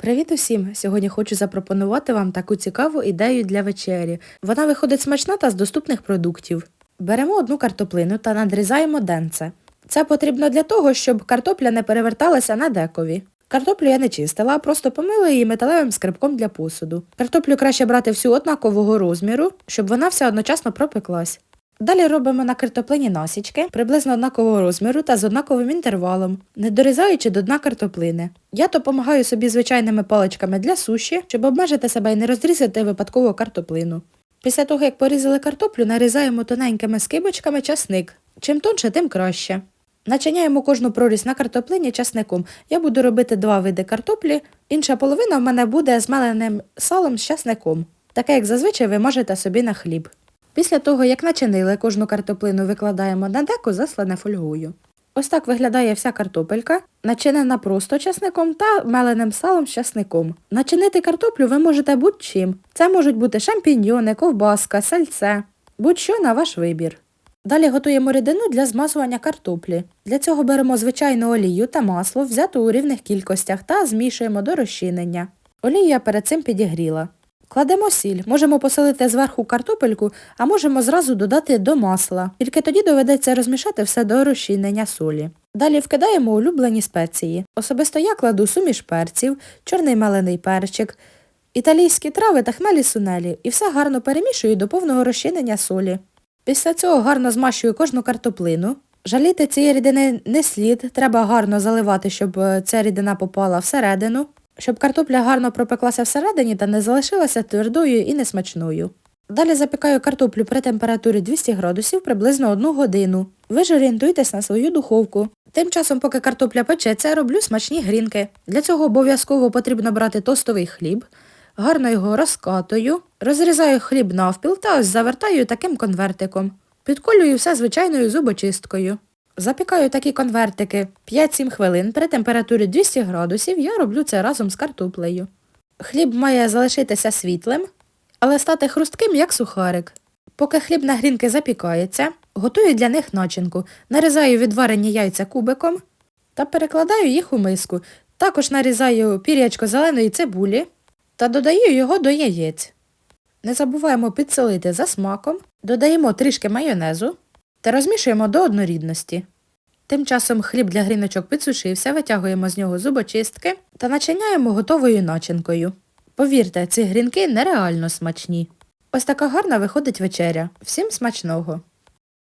Привіт усім! Сьогодні хочу запропонувати вам таку цікаву ідею для вечері. Вона виходить смачна та з доступних продуктів. Беремо одну картоплину та надрізаємо денце. Це потрібно для того, щоб картопля не переверталася на декові. Картоплю я не чистила, а просто помила її металевим скрибком для посуду. Картоплю краще брати всю однакового розміру, щоб вона вся одночасно пропеклась. Далі робимо на картоплині насічки приблизно однакового розміру та з однаковим інтервалом, не дорізаючи до дна картоплини. Я допомагаю собі звичайними паличками для суші, щоб обмежити себе і не розрізати випадково картоплину. Після того, як порізали картоплю, нарізаємо тоненькими скибочками часник. Чим тонше, тим краще. Начиняємо кожну прорізь на картоплині часником. Я буду робити два види картоплі, інша половина в мене буде з меленим салом з часником, таке як зазвичай ви можете собі на хліб. Після того, як начинили, кожну картоплину викладаємо на деко, заслане фольгою. Ось так виглядає вся картопелька, начинена просто часником та меленим салом з часником. Начинити картоплю ви можете будь-чим. Це можуть бути шампіньйони, ковбаска, сальце, будь-що на ваш вибір. Далі готуємо рідину для змазування картоплі. Для цього беремо звичайну олію та масло, взяту у рівних кількостях, та змішуємо до розчинення. Олію я перед цим підігріла. Кладемо сіль, можемо посолити зверху картопельку, а можемо зразу додати до масла. Тільки тоді доведеться розмішати все до розчинення солі. Далі вкидаємо улюблені спеції. Особисто я кладу суміш перців, чорний мелений перчик, італійські трави та хмелі сунелі і все гарно перемішую до повного розчинення солі. Після цього гарно змащую кожну картоплину. Жаліти цієї рідини не слід, треба гарно заливати, щоб е, ця рідина попала всередину, щоб картопля гарно пропеклася всередині та не залишилася твердою і несмачною. Далі запікаю картоплю при температурі 200 градусів приблизно 1 годину. Ви ж орієнтуйтесь на свою духовку. Тим часом, поки картопля печеться, роблю смачні грінки. Для цього обов'язково потрібно брати тостовий хліб, гарно його розкатую, розрізаю хліб навпіл та ось завертаю таким конвертиком. Підколюю все звичайною зубочисткою. Запікаю такі конвертики 5-7 хвилин при температурі 200 градусів, я роблю це разом з картоплею. Хліб має залишитися світлим, але стати хрустким, як сухарик. Поки хліб на грінки запікається, готую для них начинку, нарізаю відварені яйця кубиком та перекладаю їх у миску. Також нарізаю пірячко зеленої цибулі та додаю його до яєць. Не забуваємо підсолити за смаком, додаємо трішки майонезу та розмішуємо до однорідності. Тим часом хліб для гріночок підсушився, витягуємо з нього зубочистки та начиняємо готовою начинкою. Повірте, ці грінки нереально смачні. Ось така гарна виходить вечеря. Всім смачного!